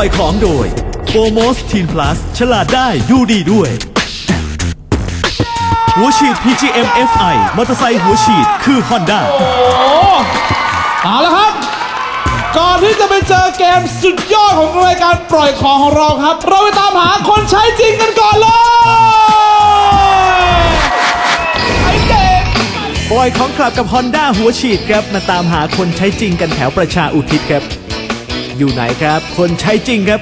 ล่อยของโดย f o r m o s Teen Plus ฉลาดได้ดูดีด้วย หัวฉีด PGM FI มอเตอร์ไซค์หัวฉีดคือ Honda โอ้เอาละครับ ก่อนที่จะไปเจอเกมสุดยอดของรายการปล่อยของของเราครับ เราไปตามหาคนใช้จริงกันก่อนเลยไอ้เด็กปล่อยของกลับกับ Honda หัวฉีดครับมาตามหาคนใช้จริงกันแถวประชาอุทิศครับ อยู่ไหนครับ คนใช้จริงครับ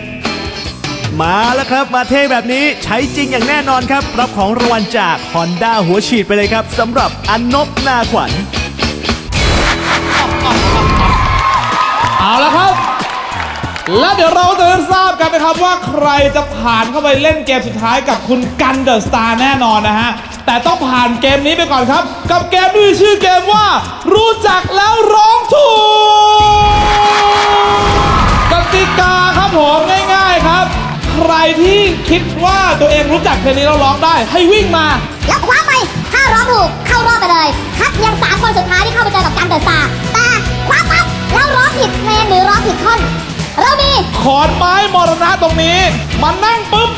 มาแล้วครับมาเท่แบบนี้ใช้จริงอย่างแน่นอนครับ รับของรางวัลจาก Honda หัวฉีดไปเลยครับสำหรับอันนบนาขวัญ เอาละครับ และเดี๋ยวเราจะได้ทราบกันนะครับว่าใครจะผ่านเข้าไปเล่นเกมสุดท้ายกับคุณกันเดอะสตาร์แน่นอนนะฮะ แต่ต้องผ่านเกมนี้ไปก่อนครับ กับเกมที่มีชื่อเกมว่า รู้จักแล้วร้องถูกก ติกาครับผมง่าย ๆครับ ใครที่คิดว่าตัวเองรู้จักเพลงนี้แล้วร้องได้ ให้วิ่งมา แล้วคว้าไป ถ้าร้องถูกเข้ารอบไปเลยคัดเพียงสามคนสุดท้ายที่เข้าไปเจอกับกันเดอะสตาร์แต่คว้าปั๊บแล้วร้องผิดเพลงหรือร้องผิดท่อนเรามีขอนไม้มรณะตรงนี้ มันนั่งปุ๊บ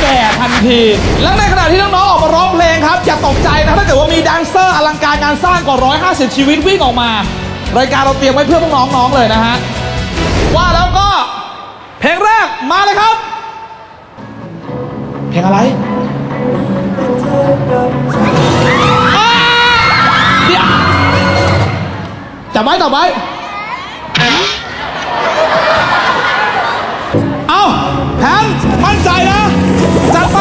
แก่ทันที และในขณะที่น้องๆออกมาร้องเพลงครับอย่าตกใจนะถ้าเกิดว่ามีแดนเซอร์อลังการงานสร้างกว่า150 ชีวิตวิ่งออกมา รายการเราเตรียมไว้เพื่อพวกน้องๆเลยนะฮะว่าแล้วก็ เพลงแรกมาเลยครับ เพลงอะไรอ่าเดี๋ยวจับไว้จับไว้เอาแพนมั่นใจนะ จัดไป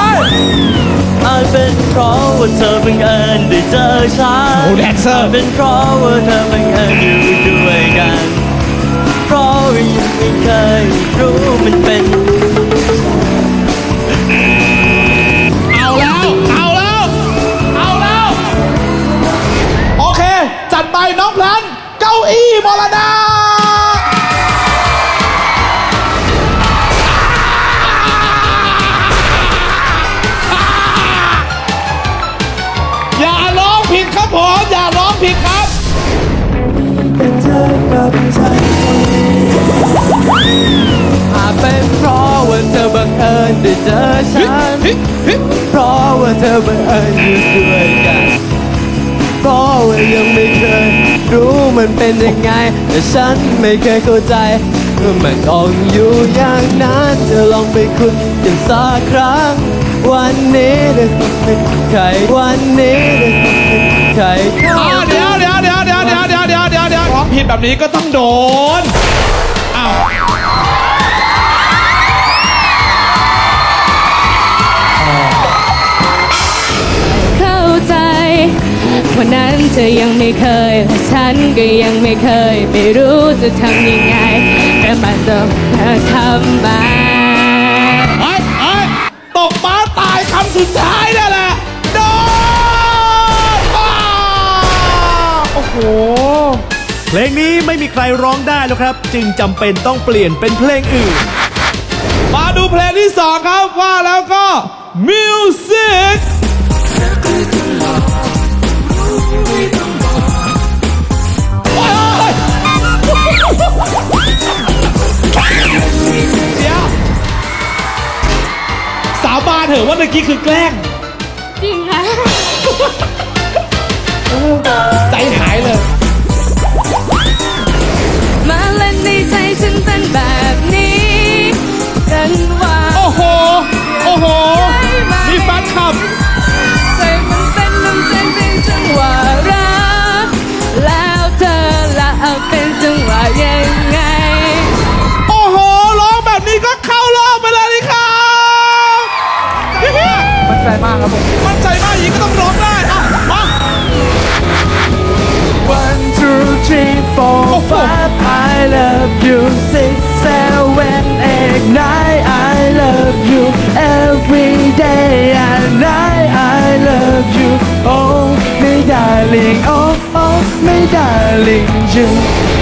อาจเป็นเพราะว่าเธอบังเอิญได้เจอฉันโอ้แดนเซอร์ อาจเป็นเพราะว่าเธอบังเอิญอยู่ด้วยกัน เคยรู้มันเป็น เอาแล้ว เอาแล้ว เอาแล้ว โอเค จัดไปน้องแพลนเก้าอี้มรณะอย่าร้องผิดครับผม อย่าร้องผิดครับ เพราะว่าเธอมัเคยอยู่ด้วยกันเพราะว่ายังไม่เคยรู้มันเป็นยังไง แต่ฉันไม่เคยเข้าใจว่ามันต้องอยู่อย่างนั้นจะลองไปคุยกันสักครั้ง วันนี้เด็กใครวันนี้เด็กใครอ้าวเดี๋ยวเดี๋ยวเดี๋ยวเดี๋ยวเดี๋ยวเดี๋ยวเดี๋ยวร้องผิดแบบนี้ก็ต้องโดนอ้าว วันนั้นเธอยังไม่เคยและฉันก็ยังไม่เคย ไม่รู้จะทำยังไง แต่มันต้องเธอทำมาเฮ้ยเฮ้ยตกม้าตายคำสุดท้ายนั่นแหละโดนอ้าวโอ้โห เพลงนี้ไม่มีใครร้องได้แล้วครับ จึงจำเป็นต้องเปลี่ยนเป็นเพลงอื่น มาดูเพลงที่สองครับว่าแล้วก็มิวสิก เถอะว่าเมื่อกี้คือแกล้ง จริงค่ะ ใจหายเลย ใจมากครับผม มั่นใจมากอย่างนี้ก็ต้องร้องได้อะมา One, two, three, four, five. I love you. Six, seven, eight, nine. I love you every day and night. I love you. Oh, my darling. Oh, oh, my darling. You.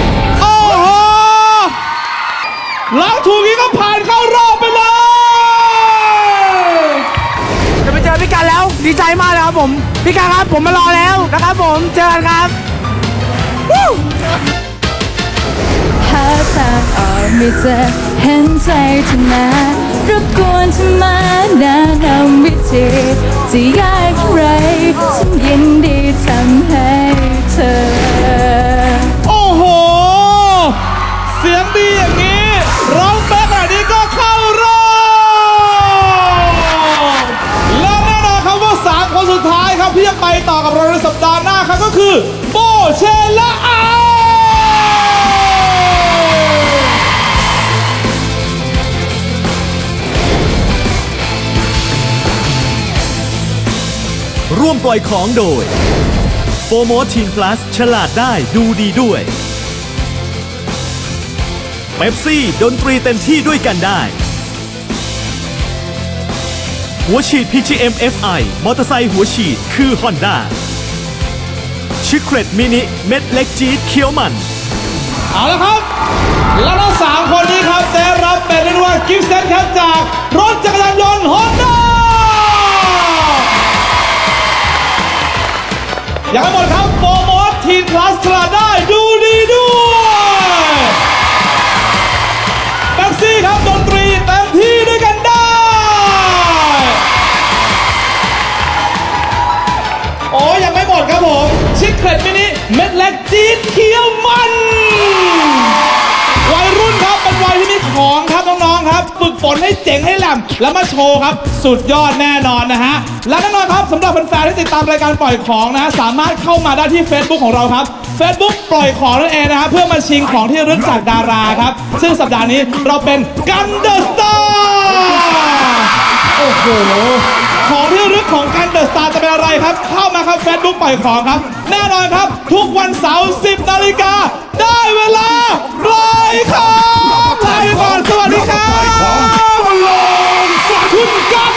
พี่กันครับผมมารอแล้วนะครับผมเจอกันครับหาทางออกไม่เจอเห็นใจเธอมารบกวนเธอมาแนะนำวิธีจะยากอย่างไรฉันยินดีทำให้เธอ โอ้โห เสียงดีับที่จะไปต่อกับเราในสัปดาห์หน้าครับก็คือ โบเชลอาร่วมปล่อยของโดยโฟโมทีนพลัสฉลาดได้ดูดีด้วยเ e ปซี่ ดนตรีเต็มที่ด้วยกันได้ หัวฉีด PGM FI มอเตอร์ไซค์หัวฉีดคือ Honda ชิคเ e ตมินิเม็ดเล็กจี๊ดเคี้ยวมัน เอาละครับ แล้วทั้งสามคนนี้ครับได้รับเป็นรียกว่ากิฟต์เซตครับจาก รถจักรยานยนต์ฮอนด้ายังไม่หมดครับโฟมอสทีนพลัสฉลาดได้ดู ดครับผมชิคเ e ตมินิเม็ดเล็กจี๊ดเคี้ยวมัน วัยรุ่นครับเป็นวัยที่มีของครับน้องๆครับ ฝึกฝนให้เจ๋งให้แหลมแล้วมาโชว์ครับ สุดยอดแน่นอนนะฮะ และแน่นอนครับสำหรับแฟนๆที่ติดตามรายการปล่อยของนะฮะสามารถเข้ามาได้ที่ Facebook ของเราครับ Facebook ปล่อยของนั่นเองนะฮะเพื่อมาชิงของที่ระลึกจากดาราครับ ซึ่งสัปดาห์นี้เราเป็นกันเดอะสตาร์โอ้โห ของที่ระลึกของการเดอะสตาร์จะเป็นอะไรครับ เข้ามาครับเฟซบุ๊กปล่อยของครับ แน่นอนครับ ทุกวันเสาร์ 10 นาฬิกา ได้เวลาลอยครับาไปก่อนสวัสดีครับลงฝากคุณก้า